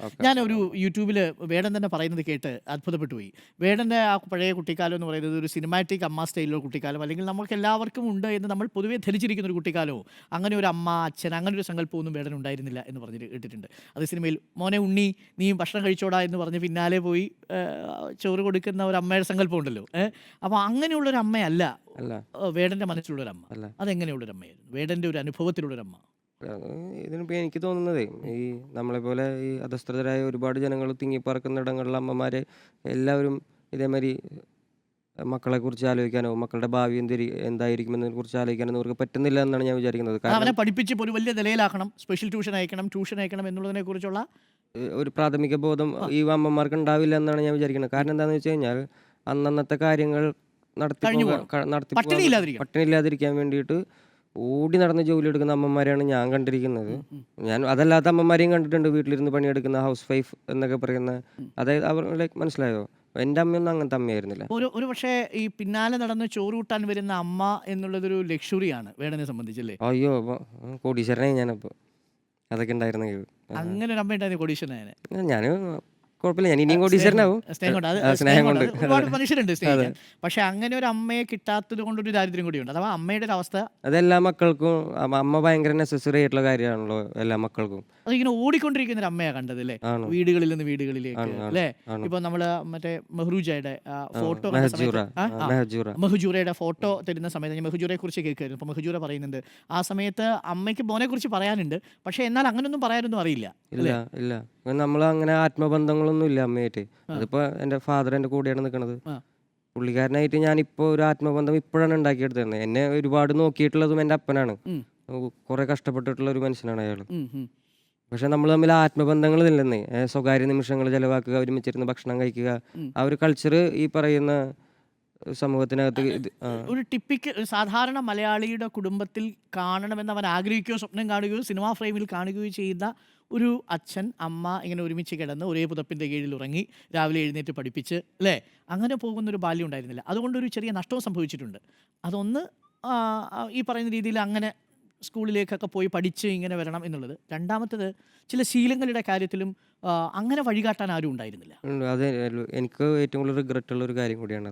Okay. ഒരു യൂട്യൂബിൽ വേടൻ തന്നെ പറയുന്നത് കേട്ട് അത്ഭുതപ്പെട്ടു പോയി. വേടന്റെ ആ പഴയ കുട്ടിക്കാലം എന്ന് പറയുന്നത് ഒരു സിനിമാറ്റിക് അമ്മ സ്റ്റൈലിലുള്ള കുട്ടിക്കാലം. അല്ലെങ്കിൽ നമുക്ക് എല്ലാവർക്കും ഉണ്ട് എന്ന് നമ്മൾ പൊതുവേ ധരിച്ചിരിക്കുന്ന ഒരു കുട്ടിക്കാലമോ? അങ്ങനെ ഒരു അമ്മ അച്ഛൻ അങ്ങനെ ഒരു സങ്കല്പമൊന്നും വേടൻ ഉണ്ടായിരുന്നില്ല എന്ന് പറഞ്ഞ് കേട്ടിട്ടുണ്ട് അത് സിനിമയിൽ മോനെ ഉണ്ണി നീ ഭക്ഷണം കഴിച്ചോടാ എന്ന് പറഞ്ഞ് പിന്നാലെ പോയി ചോറ് കൊടുക്കുന്ന ഒരു അമ്മയുടെ സങ്കല്പം ഉണ്ടല്ലോ. ഏഹ് അപ്പോൾ അങ്ങനെയുള്ളൊരു അമ്മയല്ല വേടന്റെ മനസ്സിലുള്ളൊരമ്മ അല്ല. അതെങ്ങനെയുള്ളൊരു അമ്മയായിരുന്നു? വേടന്റെ ഒരു അനുഭവത്തിലുള്ളൊരു അമ്മ. അത് ഇതിനിപ്പോൾ എനിക്ക് തോന്നുന്നത് ഈ നമ്മളെ പോലെ ഈ അധസ്ഥിതരായ ഒരുപാട് ജനങ്ങൾ തിങ്ങിപ്പറക്കുന്ന ഇടങ്ങളിലെ അമ്മമാരെ എല്ലാവരും ഇതേമാതിരി മക്കളെ കുറിച്ച് ആലോചിക്കാനോ മക്കളുടെ ഭാവി എന്തിരി എന്തായിരിക്കുമെന്നതിനെ കുറിച്ച് ആലോചിക്കാനോ അവർക്ക് പറ്റുന്നില്ല എന്നാണ് ഞാൻ വിചാരിക്കുന്നത് അവനെ കാരണം പഠിപ്പിച്ച് ഇപ്പോൾ ഒരു വലിയ നിലയിലാക്കണം സ്പെഷ്യൽ ട്യൂഷൻ അയക്കണം ട്യൂഷൻ അയക്കണം എന്നുള്ളതിനെ കുറിച്ചുള്ള ഏഹ്, ഒരു പ്രാഥമിക ബോധം ഈ അമ്മമാർക്ക് ഉണ്ടാവില്ല എന്നാണ് ഞാൻ വിചാരിക്കുന്നത് കാരണം എന്താണെന്ന് വെച്ച് കഴിഞ്ഞാൽ അന്നന്നത്തെ കാര്യങ്ങൾ നടത്തി കഴിഞ്ഞു പോകാൻ- പോകണം. ക- നടത്തി പട്ടിണി പോകാൻ- ഇല്ലാതിരിക്കണം. പട്ടിണി ഇല്ലാതിരിക്കാൻ വേണ്ടിയിട്ട് ഓടി നടന്ന് ജോലി എടുക്കുന്ന അമ്മമാരെയാണ് ഞാൻ കണ്ടിരിക്കുന്നത്. ഞാൻ അതല്ലാത്ത അമ്മമാരെയും കണ്ടിട്ടുണ്ട്. വീട്ടിലിരുന്ന് പണിയെടുക്കുന്ന ഹൗസ് വൈഫ് എന്നൊക്കെ പറയുന്ന അതായത് അവർ ലൈക്ക് മനസ്സിലായോ? എന്റെ അമ്മയൊന്നും അങ്ങനത്തെ അമ്മയായിരുന്നില്ല. ഒരു ഒരു പക്ഷേ ഈ പിന്നാലെ നടന്ന് ചോറ് കൂട്ടാൻ വരുന്ന അമ്മ എന്നുള്ളതൊരു ലക്ഷറിയാണ് വേടനെ സംബന്ധിച്ചല്ലേ? അയ്യോ അപ്പൊ കോടീശ്വരനായി ഞാനപ്പോ. അതൊക്കെ ഉണ്ടായിരുന്നെങ്കിൽ. അങ്ങനെ ഒരു അമ്മ ഉണ്ടായിരുന്നു കൊടീശ്വരനെ ഞാൻ കുഴപ്പമില്ല. ഞാൻ ഇനിയും കൂടി ടീച്ചറിനാവും കൊണ്ട് സ്നേഹം കൊണ്ട് കൊണ്ട്. ഒരുപാട് മനുഷ്യരുണ്ട് സ്നേഹിക്കാൻ. പക്ഷെ അങ്ങനെ ഒരു അമ്മയെ കിട്ടാത്തത് ഒരു ദാരിദ്ര്യം കൂടിയുണ്ട്. അഥവാ അമ്മയുടെ ഒരു അവസ്ഥ അതെല്ലാ മക്കൾക്കും അമ്മ ഭയങ്കര നെസസറി ആയിട്ടുള്ള കാര്യമാണല്ലോ എല്ലാ മക്കൾക്കും. അതിങ്ങനെ ഓടിക്കൊണ്ടിരിക്കുന്ന ഒരു അമ്മയാണ് കണ്ടത് അല്ലേ? വീടുകളിൽ നിന്ന് വീടുകളിലേക്ക് അല്ലേ? ഇപ്പൊ നമ്മൾ മറ്റേ മെഹ്റൂജയുടെ ഫോട്ടോ മെഹ്ജൂറയുടെ ഫോട്ടോ തരുന്ന സമയത്ത് ഞാൻ മെഹജൂറയെ കുറിച്ച് കേൾക്കുമായിരുന്നു അപ്പൊ മെഹജൂറ പറയുന്നുണ്ട് ആ സമയത്ത് അമ്മയ്ക്ക് മോനെ കുറിച്ച് പറയാനുണ്ട്. പക്ഷെ എന്നാൽ അങ്ങനൊന്നും പറയാനൊന്നും അറിയില്ല ഇല്ല. നമ്മൾ അങ്ങനെ ആത്മബന്ധങ്ങളൊന്നും ഇല്ല അമ്മയായിട്ട്. അതിപ്പോ എന്റെ ഫാദർ എന്റെ കൂടെയാണ് നിൽക്കുന്നത് പുള്ളിക്കാരനായിട്ട് ഞാൻ ഇപ്പോൾ ഒരു ആത്മബന്ധം ഇപ്പോഴാണ് ഉണ്ടാക്കിയെടുത്തത് എന്നെ ഒരുപാട് നോക്കിയിട്ടുള്ളതും എന്റെ അപ്പനാണ്. കുറെ കഷ്ടപ്പെട്ടിട്ടുള്ള ഒരു മനുഷ്യനാണ് അയാൾ. പക്ഷെ നമ്മൾ തമ്മിൽ ആത്മബന്ധങ്ങൾ ഇല്ലെന്നേ സ്വകാര്യ നിമിഷങ്ങൾ ചെലവാക്കുക ഒരുമിച്ചിരുന്ന് ഭക്ഷണം കഴിക്കുക. ആ ഒരു കൾച്ചർ ഈ പറയുന്ന സമൂഹത്തിനകത്ത് ഒരു ടിപ്പിക്കൽ സാധാരണ മലയാളിയുടെ കുടുംബത്തിൽ കാണണമെന്ന് അവൻ ആഗ്രഹിക്കുകയോ സ്വപ്നം കാണുകയോ സിനിമാ ഫ്രെയിമിൽ കാണുകയോ ചെയ്യുന്ന ഒരു അച്ഛൻ അമ്മ ഇങ്ങനെ ഒരുമിച്ച് കിടന്ന് ഒരേ പുതപ്പിന്റെ കീഴിൽ ഉറങ്ങി രാവിലെ എഴുന്നേറ്റ് പഠിപ്പിച്ച് അല്ലേ അങ്ങനെ പോകുന്നൊരു ബാല്യം ഉണ്ടായിരുന്നില്ല. അതുകൊണ്ടൊരു ചെറിയ നഷ്ടവും സംഭവിച്ചിട്ടുണ്ട്. അതൊന്ന് ഈ പറയുന്ന രീതിയിൽ അങ്ങനെ സ്കൂളിലേക്കൊക്കെ പോയി പഠിച്ച് ഇങ്ങനെ വരണം എന്നുള്ളത്. രണ്ടാമത്തത് ചില ശീലങ്ങളുടെ കാര്യത്തിലും അങ്ങനെ വഴികാട്ടാൻ ആരും ഉണ്ടായിരുന്നില്ല. അതെ എനിക്ക് ഏറ്റവും കൂടുതൽ റിഗ്രറ്റ് ഉള്ള ഒരു കാര്യം കൂടിയാണ്.